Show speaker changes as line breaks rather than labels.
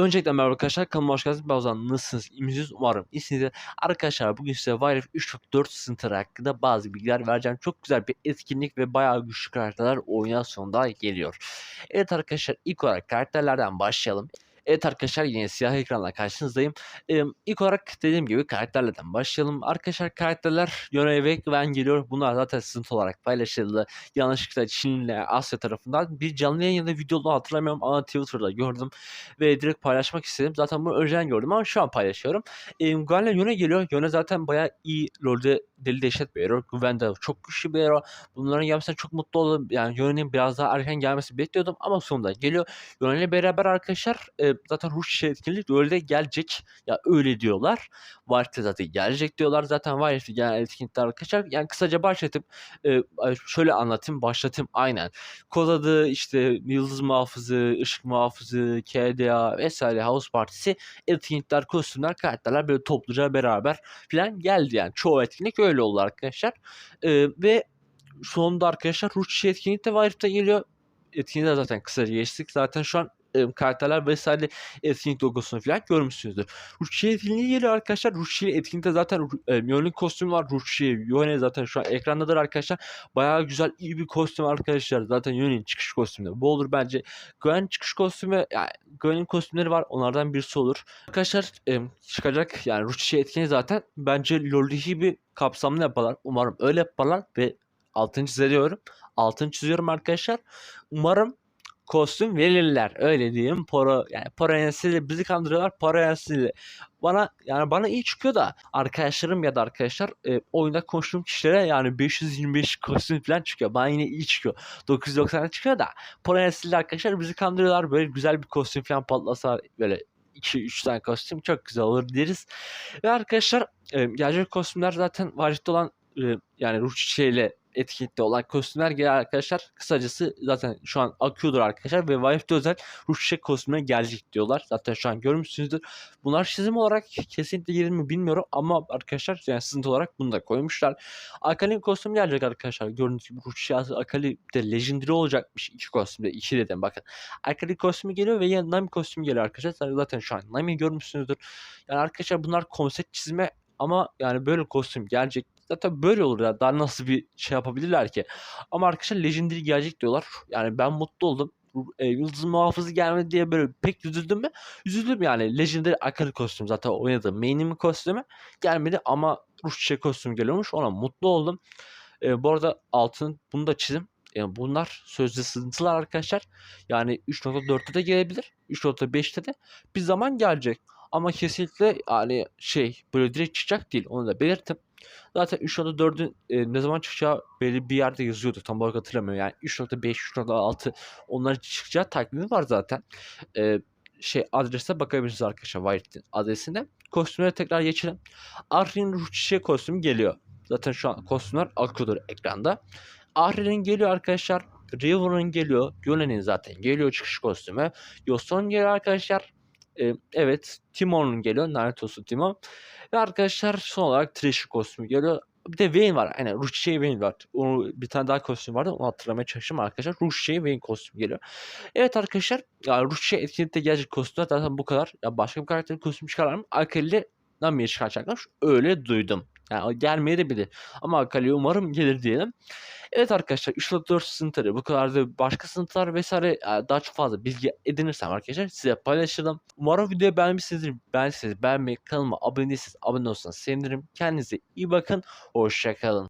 Öncelikle merhaba arkadaşlar kanalıma hoş geldiniz. Ben Ozan nasılsınız? İyisiniz umarım iyisinizdir. Arkadaşlar bugün size Wiref 3.4 sınıfları hakkında bazı bilgiler vereceğim. Çok güzel bir etkinlik ve bayağı güçlü karakterler oyuna sonunda geliyor. Evet arkadaşlar ilk olarak karakterlerden başlayalım. Evet arkadaşlar yine siyah ekranla karşınızdayım. Ee, ilk olarak dediğim gibi karakterlerden başlayalım. Arkadaşlar karakterler Yone ve Gwen geliyor. Bunlar zaten sınıf olarak paylaşıldı. Yanlışlıkla Çin ile Asya tarafından bir canlı yayın ya da videoda hatırlamıyorum ama Twitter'da gördüm ve direkt paylaşmak istedim. Zaten bunu önceden gördüm ama şu an paylaşıyorum. E, Gwen'le Yone geliyor. Yone zaten bayağı iyi LoL'de deli dehşet bir. Gwen de çok güçlü bir hero. Bunların gelmesinden çok mutlu oldum. Yani Yone'nin biraz daha erken gelmesi bekliyordum ama sonunda geliyor. Yone ile beraber arkadaşlar e, zaten Rush etkinlik LoL'de gelecek. Ya öyle diyorlar. Warf'te zaten gelecek diyorlar. Zaten Warf'te gelen etkinlikler arkadaşlar. Yani kısaca başlatıp e, şöyle anlatayım. Başlatayım aynen. Kod adı işte Yıldız Muhafızı, Işık Muhafızı, KDA vesaire House Partisi etkinlikler, kostümler, karakterler böyle topluca beraber falan geldi yani. Çoğu etkinlik öyle oldu arkadaşlar. Ee, ve sonunda arkadaşlar Ruçi etkinlik de Wiref'te geliyor. Etkinliği de zaten kısaca geçtik. Zaten şu an karakterler vesaire etkinlik logosunu falan görmüşsünüzdür. Ruçi etkinliği geliyor arkadaşlar. Ruçi etkinlikte zaten e, Mjolnir kostümü var. Ruçi, Yone zaten şu an ekrandadır arkadaşlar. Bayağı güzel iyi bir kostüm arkadaşlar. Zaten Yone'nin çıkış kostümü bu olur bence. Gwen çıkış kostümü yani Gwen'in kostümleri var. Onlardan birisi olur. Arkadaşlar çıkacak yani Ruçi etkinliği zaten bence LoL'deki bir kapsamlı yaparlar. Umarım öyle yaparlar ve altını çiziyorum. Altını çiziyorum arkadaşlar. Umarım kostüm verirler. Öyle diyeyim. Poro yani Poro yensiyle bizi kandırıyorlar. Poro yensiyle. Bana yani bana iyi çıkıyor da arkadaşlarım ya da arkadaşlar e, oyunda konuştuğum kişilere yani 525 kostüm falan çıkıyor. Bana yine iyi çıkıyor. 990 çıkıyor da Poro yensiyle arkadaşlar bizi kandırıyorlar. Böyle güzel bir kostüm falan patlasa böyle 2-3 tane kostüm çok güzel olur deriz. Ve arkadaşlar e, gelecek kostümler zaten varlıkta olan e, yani ruh çiçeğiyle etikette olan kostümler gelir arkadaşlar. Kısacası zaten şu an akıyordur arkadaşlar ve Wipe'de özel çiçek kostümüne gelecek diyorlar. Zaten şu an görmüşsünüzdür. Bunlar çizim olarak kesinlikle gelir mi bilmiyorum ama arkadaşlar yani sızıntı olarak bunu da koymuşlar. Akali kostüm gelecek arkadaşlar. Gördüğünüz gibi çiçeği Akali de Legendary olacakmış iki kostümde. iki dedim bakın. Akali kostümü geliyor ve yine Nami kostümü geliyor arkadaşlar. Zaten şu an Nami görmüşsünüzdür. Yani arkadaşlar bunlar konsept çizme ama yani böyle kostüm gelecek. Zaten böyle olur ya. Daha nasıl bir şey yapabilirler ki? Ama arkadaşlar Legendary gelecek diyorlar. Yani ben mutlu oldum. E, Yıldız muhafızı gelmedi diye böyle pek üzüldüm mü? Üzüldüm yani. Legendary Akali kostüm zaten oynadım. Main'imin kostümü gelmedi ama Rusça kostüm geliyormuş. Ona mutlu oldum. E, bu arada altın bunu da çizim. Yani bunlar sözde sızıntılar arkadaşlar. Yani 3.4'te de gelebilir. 3.5'te de bir zaman gelecek. Ama kesinlikle yani şey böyle direkt çıkacak değil. Onu da belirttim. Zaten 3.4'ün e, ne zaman çıkacağı belli bir yerde yazıyordu. Tam olarak hatırlamıyorum. Yani 3.5, 3.6 onların çıkacağı takvimi var zaten. E, şey adrese bakabilirsiniz arkadaşlar. Wild'in adresine. Kostümlere tekrar geçelim. Ahri'nin ruh çiçeği kostümü geliyor. Zaten şu an kostümler akıyordur ekranda. Ahri'nin geliyor arkadaşlar. River'ın geliyor. Yone'nin zaten geliyor çıkış kostümü. Yoson geliyor arkadaşlar. Ee, evet Timon'un geliyor. Naruto'su Timon. Ve arkadaşlar son olarak Trish kostümü geliyor. Bir de Vayne var. Yani Ruchie Vayne var. Onu, bir tane daha kostüm vardı. Onu hatırlamaya çalıştım arkadaşlar. Ruchie Vayne kostümü geliyor. Evet arkadaşlar. Yani Ruchie etkinlikte gelecek kostümler zaten bu kadar. Ya başka bir karakterin kostümü çıkarlar mı? Akali'yle Nami'ye çıkaracaklar. Öyle duydum. Yani gelmeye de bilir. Ama Akali umarım gelir diyelim. Evet arkadaşlar 3.4 sınıfları bu kadar da başka sınıflar vesaire daha çok fazla bilgi edinirsem arkadaşlar size paylaşırım. Umarım videoyu beğenmişsinizdir. Beğendiyseniz beğenmeyi kanalıma abone değilseniz abone olsanız sevinirim. Kendinize iyi bakın. Hoşçakalın.